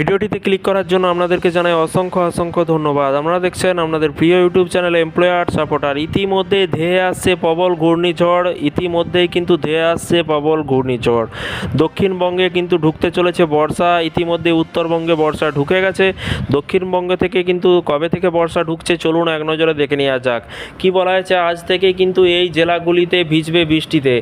ভিডিওটিতে ক্লিক করার জন্য আপনাদেরকে জানাই অসংখ্য অসংখ্য ধন্যবাদ। আপনারা দেখছেন আপনাদের প্রিয় ইউটিউব চ্যানেল এমপ্লয়ার সাপোর্টার ইতিমধ্যে ধেয়ে আসছে প্রবল ঘূর্ণিঝড়, ইতিমধ্যেই কিন্তু ধেয়ে আসছে প্রবল ঘূর্ণিঝড়। দক্ষিণবঙ্গে কিন্তু ঢুকতে চলেছে বর্ষা ইতিমধ্যে উত্তরবঙ্গে বর্ষা ঢুকে গেছে। দক্ষিণবঙ্গে থেকে কিন্তু কবে থেকে বর্ষা ঢুকছে চলুন এক নজরে দেখে নেওয়া যাক। কি বলা হয়েছে? আজ থেকে কিন্তু এই জেলাগুলিতে ভিজবে বৃষ্টিতে।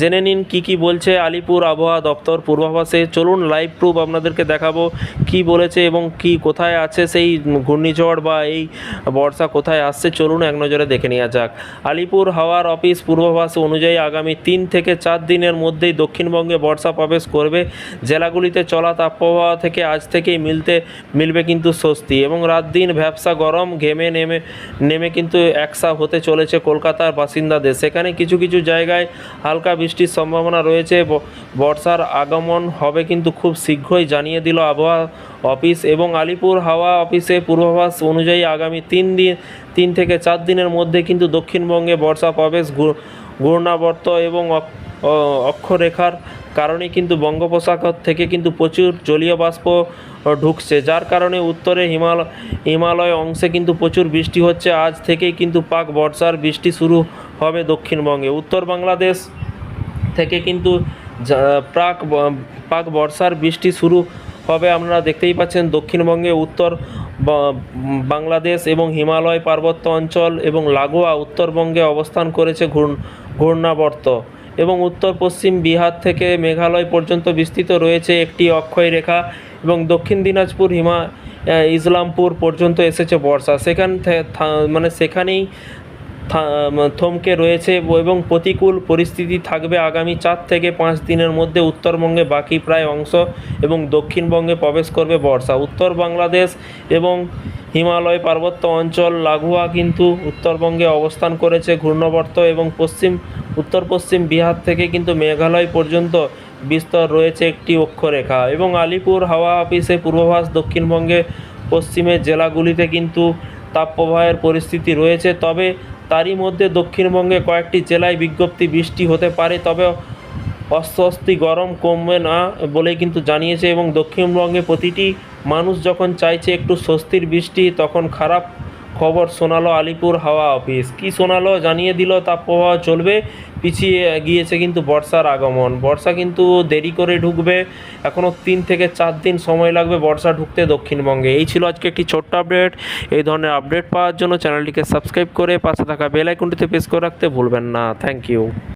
জেনে নিন কি কি বলছে আলিপুর আবহাওয়া দপ্তর পূর্বাভাসে। চলুন লাইভ প্রুফ আপনাদেরকে দেখাবো কি বলেছে এবং কি কোথায় আছে, সেই ঘূর্ণিঝড় বা এই বর্ষা কোথায় আসছে, চলুন এক নজরে দেখে নেওয়া যাক। আলিপুর হাওয়ার অফিস পূর্বাভাস অনুযায়ী আগামী তিন থেকে চার দিনের মধ্যেই দক্ষিণবঙ্গে বর্ষা প্রবেশ করবে। জেলাগুলিতে চলা তাপপ্রবাহ থেকে আজ থেকেই মিলতে, মিলবে কিন্তু স্বস্তি এবং রাত দিন ভ্যাবসা গরম, ঘেমে নেমে নেমে কিন্তু একসা হতে চলেছে কলকাতার বাসিন্দাদের। সেখানে কিছু কিছু জায়গায় হালকা বৃষ্টির সম্ভাবনা রয়েছে। বর্ষার আগমন হবে কিন্তু খুব শীঘ্রই জানিয়ে দিল আবহাওয়া অফিস এবং আলিপুর হাওয়া অফিসে পূর্বাভাস অনুযায়ী আগামী তিন দিন, তিন থেকে চার দিনের মধ্যে কিন্তু দক্ষিণবঙ্গে বর্ষা প্রবেশ ঘূর্ণাবর্ত এবং অক্ষরেখার কারণে কিন্তু বঙ্গোপসাগর থেকে কিন্তু প্রচুর জলীয় বাষ্প ঢুকছে, যার কারণে উত্তরে হিমালয় হিমালয় অংশে কিন্তু প্রচুর বৃষ্টি হচ্ছে। আজ থেকেই কিন্তু পাক বর্ষার বৃষ্টি শুরু হবে দক্ষিণবঙ্গে। উত্তর বাংলাদেশ থেকে কিন্তু প্রাক পাক বর্ষার বৃষ্টি শুরু হবে আপনারা দেখতেই পাচ্ছেন দক্ষিণবঙ্গে উত্তর বাংলাদেশ এবং হিমালয় পার্বত্য অঞ্চল এবং লাগোয়া উত্তরবঙ্গে অবস্থান করেছে ঘূর্ণ- ঘূর্ণাবর্ত এবং উত্তর পশ্চিম বিহার থেকে মেঘালয় পর্যন্ত বিস্তৃত রয়েছে একটি অক্ষয় রেখা এবং দক্ষিণ দিনাজপুর, হিমা ইসলামপুর পর্যন্ত এসেছে বর্ষা। সেখান মানে সেখানেই থমকে রয়েছে এবং প্রতিকূল পরিস্থিতি থাকবে আগামী চার থেকে পাঁচ দিনের মধ্যে। উত্তরবঙ্গে বাকি প্রায় অংশ এবং দক্ষিণবঙ্গে প্রবেশ করবে বর্ষা। উত্তর বাংলাদেশ এবং হিমালয় পার্বত্য অঞ্চল লাগোয়া কিন্তু উত্তরবঙ্গে অবস্থান করেছে ঘূর্ণবর্ত এবং পশ্চিম উত্তর পশ্চিম বিহার থেকে কিন্তু মেঘালয় পর্যন্ত বিস্তর রয়েছে একটি অক্ষরেখা এবং আলিপুর হাওয়া অফিসে পূর্বাভাস দক্ষিণবঙ্গে পশ্চিমের জেলাগুলিতে কিন্তু তাপপ্রবাহের পরিস্থিতি রয়েছে। তবে তারই মধ্যে দক্ষিণবঙ্গে কয়েকটি জেলায় বিজ্ঞপ্তি বৃষ্টি হতে পারে, তবে অস্বস্তি গরম কমবে না বলে কিন্তু জানিয়েছে। এবং দক্ষিণবঙ্গে প্রতিটি মানুষ যখন চাইছে একটু স্বস্তির বৃষ্টি, তখন খারাপ খবর শোনালো আলিপুর হাওয়া অফিস। কি শোনালো, জানিয়ে দিল তাপপ্রবাহ চলবে, পিছিয়ে গিয়েছে কিন্তু বর্ষার আগমন। বর্ষা কিন্তু দেরি করে ঢুকবে এখনও তিন থেকে চার দিন সময় লাগবে বর্ষা ঢুকতে দক্ষিণবঙ্গে। এই ছিল আজকে একটি ছোট্ট আপডেট। এই ধরনের আপডেট পাওয়ার জন্য চ্যানেলটিকে সাবস্ক্রাইব করে পাশে থাকা বেল আইকনটিতে প্রেস করে রাখতে ভুলবেন না। Thank you